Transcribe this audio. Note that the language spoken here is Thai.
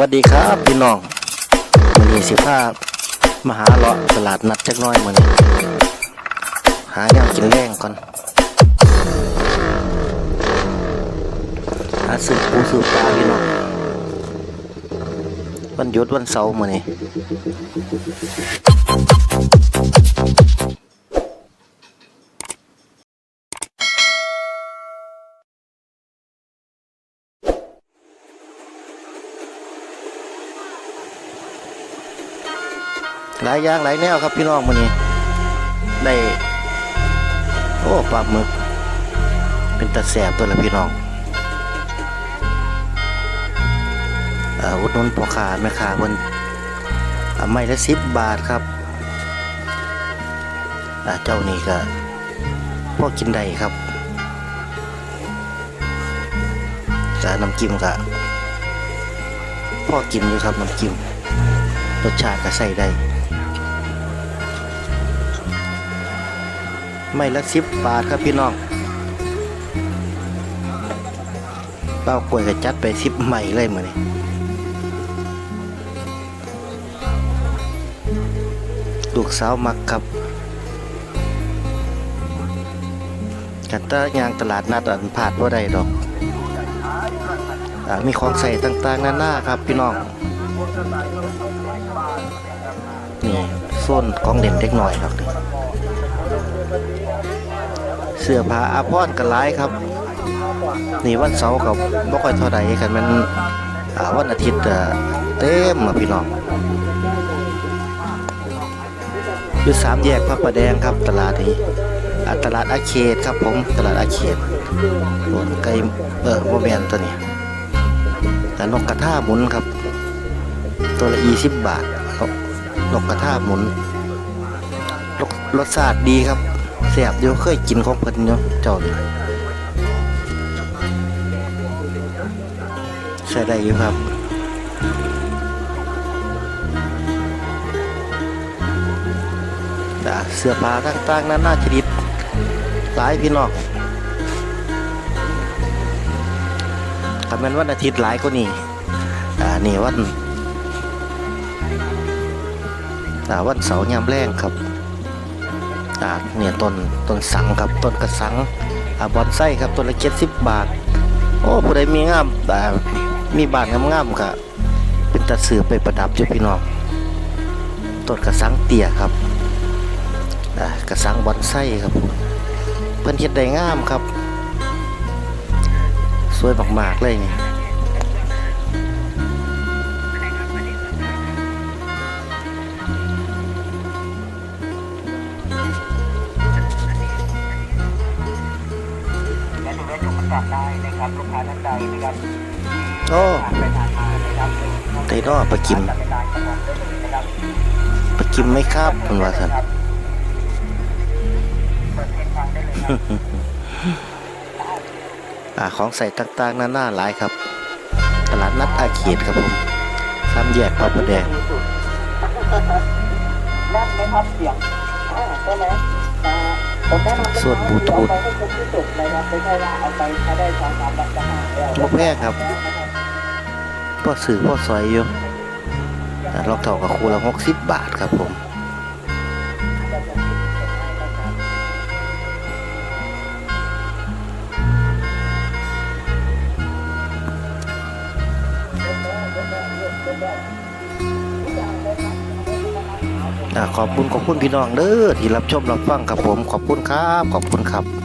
วัสดีครับพี่น้องวันนี้สิพามาหาเลาะตลาดนัดจักน้อยมือนี้หาแนวกินแรงก่อนหาซื้อปูซื้อปลาพี่น้องวันหยุดวันเสาร์มื้อนี้ หลายอย่างหลายแนวครับพี่น้องมื้อนี้ ได้ โอ้ปลาหมึก เป็นตะแสบตัวละพี่น้องอุดหนุนพ่อค้าแม่ค้าเพิ่นไม่ละสิบบาทครับเจ้านี่ก็พอกินได้ครับแต่น้ำจิ้มก็พ่อกินอยู่ครับน้ำจิ้มรสชาติก็ใส่ได้ ไม่ละสิบบาทครับพี่น้องเป้ากล้วยก็จัดไปสิบใหม่เลยมือนี้ลูกสาวมักครับกันตะยางตลาดนัดอันผาดว่าใดดอกอามีของใส่ต่างๆนานาครับพี่น้อง นี่โซนของเด่นเล็กหน่อยดอกนี่ เสื้อผ้าอาภรกันหลายครับ นี่วันเสาร์กับบ่ค่อยเท่าใดกันมันวันอาทิตย์เต็มอะพี่น้องอยู่สามแยกพระประแดงครับตลาดนี้อ่าตลาดอาเขตครับผมตลาดอาเขตโดนไก่เออบ่แม่นตัวนี้แต่นกกระทาหมุนครับ ตัวละ20บบาทนกกระทาหมุนรสรสชาติดีครับ แซ่บอยู่เคยกินของเพิ่นอยู่เจ้านี่ใช้ได้อยู่ครับอ่เสื้อผ้าต่างๆนานน่าชนิดหลายพี่น้องคำนั้นวันอาทิตย์หลายก็นี่อ่านี่วันอ่วันเสาร์ยามแรงครับ อ่าเนี่ยต้นต้นสังครับต้นกระสังอบอนไส้ครับต้นละเจ็ดสิบบาท โอ้ผู้ใดมีงามอ่ามีบานงามๆก็เป็นตะสือไปประดับอยู่พี่น้องต้นกระสังเตี้ยครับกระสังบอนไส้ครับเพิ่นเฮ็ดได้งามครับ สวยมากๆเลยนี่ โอ้ไต้นอปลากิมปลากิมไหม่ครับเพิ่นว่าซั่นอ่าของใส่ต่างๆนานาหลายครับ ตลาดนัดอาเขตครับผมสามแยกพระประแดงแน่นไหมครับเสียงอ่าใช่ไหม ส่วนบลูทูธเอาไปให้คุ้มที่สุดเลยครับไม่ใช่ว่าเอาไปใช้ได้สองสามวันจะหายแล้วบ่แพงครับพ่อสื่อพ่อซอยอยู่อ่ารองเท้ากับคู่ละหกสิบบาทครับผมอ่า ขอบคุณขอบคุณพี่น้องเด้อที่รับชมรับฟังครับผมขอบคุณครับ ขอบคุณครับ